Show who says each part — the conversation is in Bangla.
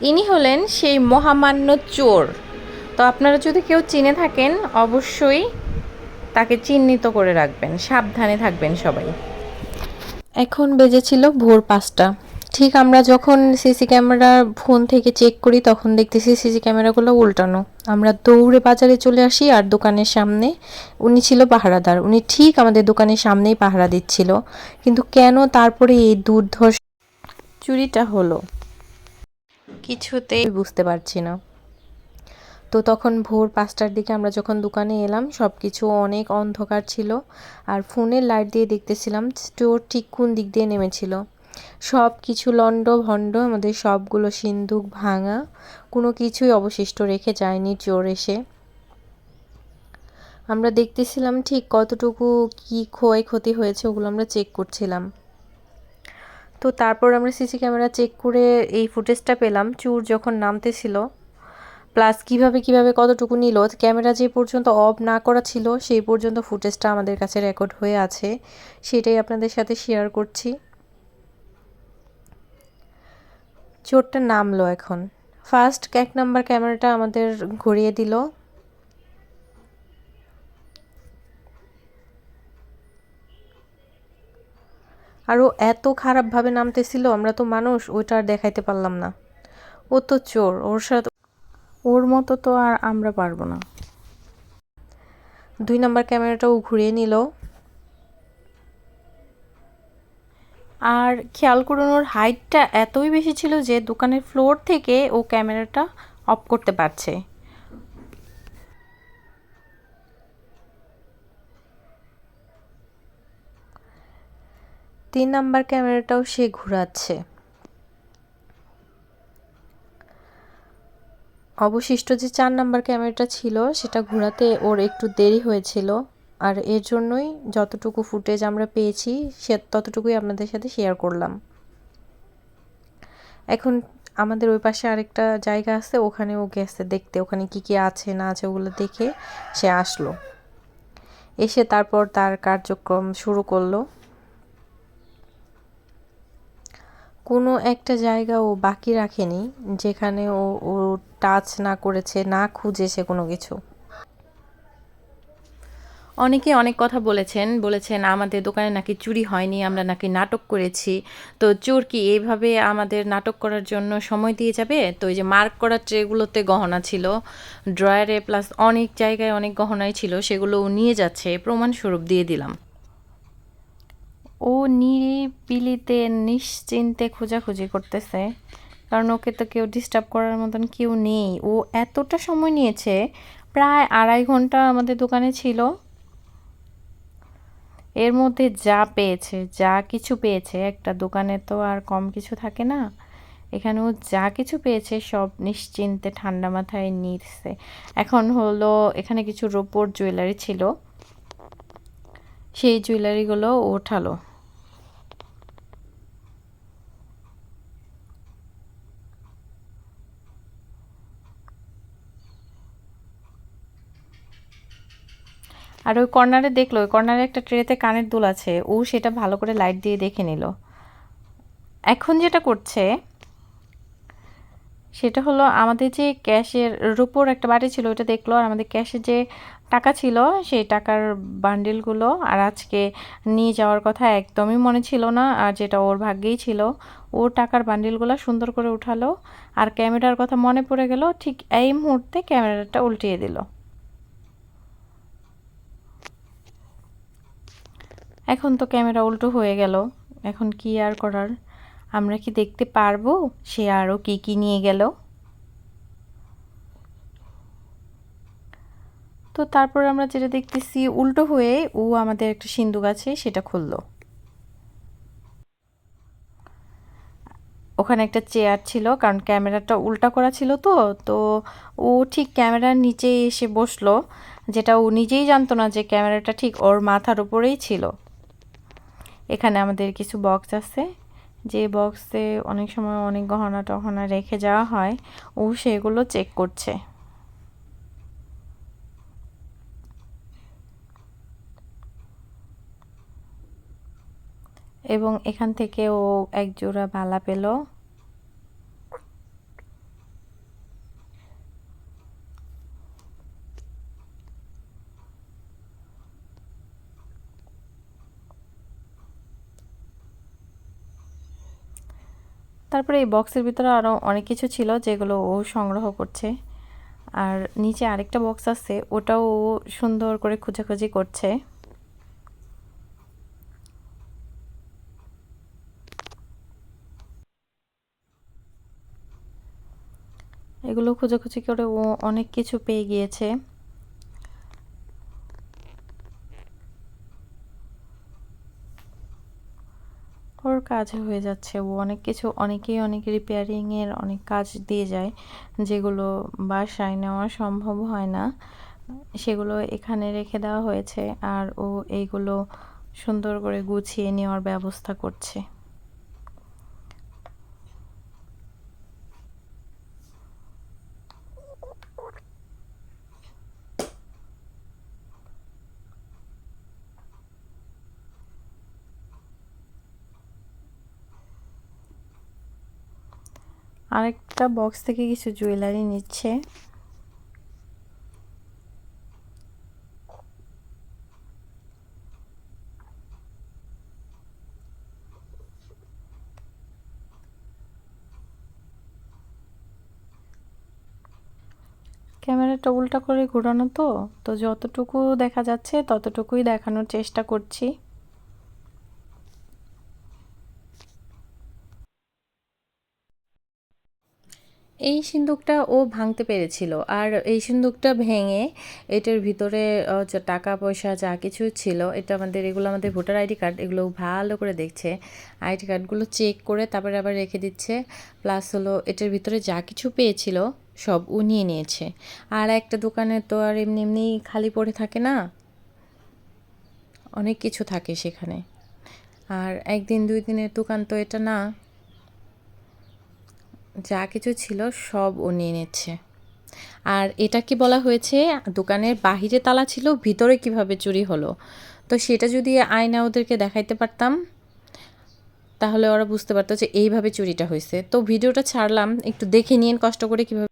Speaker 1: ইনি হলেন সেই মহামান্য চোর। তো আপনারা যদি কেউ চিনে থাকেন, অবশ্যই তাকে চিহ্নিত করে রাখবেন, সাবধানে থাকবেন সবাই। এখন বেজেছিল ভোর পাঁচটা। ঠিক আমরা যখন সিসি ক্যামেরার ফোন থেকে চেক করি, তখন দেখতেছি সিসি ক্যামেরাগুলো উল্টানো। আমরা দৌড়ে বাজারে চলে আসি আর দোকানের সামনে উনি ছিল পাহারাদার। উনি ঠিক আমাদের দোকানের সামনেই পাহারা দিচ্ছিল। কিন্তু কেন তারপরে এই দুর্ধর্ষ চুরিটা হলো? কিছুতেই বুঝতে পারছি না। তো তখন ভোর পাঁচটার দিকে আমরা যখন দোকানে এলাম সব কিছু অনেক অন্ধকার ছিল আর ফোনের লাইট দিয়ে দেখতেছিলাম স্টোর ঠিক কোন দিক দিয়ে নেমেছিল। সব কিছু লন্ড ভণ্ড আমাদের সবগুলো সিন্দুক ভাঙা, কোনো কিছুই অবশিষ্ট রেখে যায়নি চোর এসে। আমরা দেখতেছিলাম ঠিক কতটুকু কি ক্ষয়ক্ষতি হয়েছে ওগুলো আমরা চেক করছিলাম। তো তারপর আমরা সিসি ক্যামেরা চেক করে এই ফুটেজটা পেলাম। চুর যখন নামতেছিল প্লাস কীভাবে কীভাবে কতটুকু নিল, ক্যামেরা যে পর্যন্ত অফ না করা ছিল, সেই পর্যন্ত ফুটেজটা আমাদের কাছে রেকর্ড হয়ে আছে। সেটাই আপনাদের সাথে শেয়ার করছি। চোরটা নামলো এখন। ফার্স্ট এক নাম্বার ক্যামেরাটা আমাদের ঘুরিয়ে দিল। আরও এত খারাপভাবে নামতেছিল, আমরা তো মানুষ, ওইটা আর দেখাইতে পারলাম না। ও তো চোর, ওর সাথে ওর মতো তো আর আমরা পারব না। দুই নাম্বার ক্যামেরাটাও ঘুরিয়ে নিল। আর খেয়াল করুন, ওর হাইটটা এতই বেশি ছিল যে দোকানের ফ্লোর থেকে ও ক্যামেরাটা অফ করতে পারছে। তিন নাম্বার ক্যামেরাটাও সে ঘোরাচ্ছে। অবশিষ্ট যে চার নাম্বার ক্যামেরাটা ছিল, সেটা ঘোরাতে ওর একটু দেরি হয়েছিল। আর এর জন্যই যতটুকু ফুটেজ আমরা পেয়েছি, সে ততটুকুই আপনাদের সাথে শেয়ার করলাম। এখন আমাদের ওই পাশে আরেকটা জায়গা আছে ওখানে ও গেছে দেখতে, ওখানে কি কি আছে, না আছে ওগুলো দেখে সে আসলো। এসে তারপর তার কার্যক্রম শুরু করল। কোনো একটা জায়গা ও বাকি রাখেনি যেখানে ও ও টাচ না করেছে, না খুঁজেছে কোনো কিছু। অনেকে অনেক কথা বলেছেন বলেছেন আমাদের দোকানে নাকি চুরি হয়নি, আমরা নাকি নাটক করেছি। তো চোর কি এইভাবে আমাদের নাটক করার জন্য সময় দিয়ে যাবে? তো এই যে মার্ক করা ট্রেগুলোতে গহনা ছিল, ড্রয়ারে প্লাস অনেক জায়গায় অনেক গহনাই ছিল সেগুলো নিয়ে যাচ্ছে। প্রমাণস্বরূপ দিয়ে দিলাম। ও নিরিবিলিতে, নিশ্চিন্তে খোঁজাখুঁজি করতেছে। কারণ ওকে তো কেউ ডিস্টার্ব করার মতন কেউ নেই। ও এতটা সময় নিয়েছে, প্রায় আড়াই ঘণ্টা আমাদের দোকানে ছিল। এর মধ্যে যা পেয়েছে, যা কিছু পেয়েছে, একটা দোকানে তো আর কম কিছু থাকে না। এখানে ও যা কিছু পেয়েছে, সব নিশ্চিন্তে ঠান্ডা মাথায় নিচ্ছে এখন হলো এখানে কিছু রোপোর জুয়েলারি ছিল। সেই জুয়েলারিগুলো ওঠালো। আর ওই কর্নারে দেখল, ওই কর্নারে একটা ট্রেতে কানের দুল আছে। ও সেটা ভালো করে লাইট দিয়ে দেখে নিল। এখন যেটা করছে, সেটা হলো আমাদের যে ক্যাশের রুপোর একটা বাড়ি ছিল ওটা দেখল। আর আমাদের ক্যাশে যে টাকা ছিল, সেই টাকার বান্ডিলগুলো আর আজকে নিয়ে যাওয়ার কথা একদমই মনে ছিল না। আর যেটা ওর ভাগ্যেই ছিল ওর টাকার বান্ডিলগুলো সুন্দর করে উঠালো। আর ক্যামেরার কথা মনে পড়ে গেল, ঠিক এই মুহূর্তে ক্যামেরাটা উল্টিয়ে দিল। এখন তো ক্যামেরা উল্টো হয়ে গেল। এখন কি আর করার? আমরা কি দেখতে পারব? সে আরও কি কি নিয়ে গেল? তো তারপর আমরা যেটা দেখতেছি, উল্টো হয়ে ও আমাদের একটা সিন্ধুক আছে, সেটা খুললো। ওখানে একটা চেয়ার ছিল, কারণ ক্যামেরাটা উল্টা করা ছিল তো তো ও ঠিক ক্যামেরার নিচে এসে বসল, যেটা ও নিজেই জানতো না যে ক্যামেরাটা ঠিক ওর মাথার উপরেই ছিল। এখানে আমাদের কিছু বক্স আছে। যে বক্সে অনেক সময় অনেক গহনা টহনা রেখে যাওয়া হয়, ও সেগুলো চেক করছে। এবং এখান থেকে ও এক জোড়া ভালা পেল। তারপরে এই বক্সের ভিতরে আরও অনেক কিছু ছিল যেগুলো ও সংগ্রহ করছে। আর নিচে আরেকটা বক্স আছে, ওটাও ও সুন্দর করে খোঁজাখুঁজি করছে। এগুলো খোঁজাখুঁজি করে ও অনেক কিছু পেয়ে গিয়েছে ওর কাজ হয়ে যাচ্ছে। ও অনেক কিছু, অনেকেই অনেক রিপেয়ারিংয়ের অনেক কাজ দিয়ে যায়, যেগুলো বাসায় নেওয়া সম্ভব হয় না। সেগুলো এখানে রেখে দেওয়া হয়েছে আর ও এইগুলো সুন্দর করে গুছিয়ে নেওয়ার ব্যবস্থা করছে। আরেকটা বক্স থেকে কিছু জুয়েলারি নিচ্ছে। ক্যামেরাটা উল্টা করে ঘোরানো তো তো যতটুকু দেখা যাচ্ছে ততটুকুই দেখানোর চেষ্টা করছি। এই সিন্দুকটা ও ভাঙতে পেরেছিল। আর এই সিন্দুকটা ভেঙে এটার ভিতরে টাকা, পয়সা যা কিছু ছিল, এটা আমাদের, এগুলো আমাদের ভোটার আইডি কার্ড, এগুলো ভালো করে দেখছে। আইডি কার্ডগুলো চেক করে তারপরে আবার রেখে দিচ্ছে। প্লাস হলো এটার ভিতরে যা কিছু পেয়েছিল, সব ও নিয়ে নিয়েছে। আর একটা দোকানে তো আর এমনি এমনি খালি পড়ে থাকে না? অনেক কিছু থাকে সেখানে। আর একদিন, দুই দিনের দোকান তো এটা না। যা কিছু ছিল সব ও নিয়ে নিচ্ছে। আর এটা কি বলা হয়েছে, দোকানের বাহিরে তালা ছিল, ভিতরে কীভাবে চুরি হলো? তো সেটা যদি আয়না ওদেরকে দেখাইতে পারতাম, তাহলে ওরা বুঝতে পারতো যে এইভাবে চুরিটা হয়েছে। তো ভিডিওটা ছাড়লাম, একটু দেখে নিন কষ্ট করে কীভাবে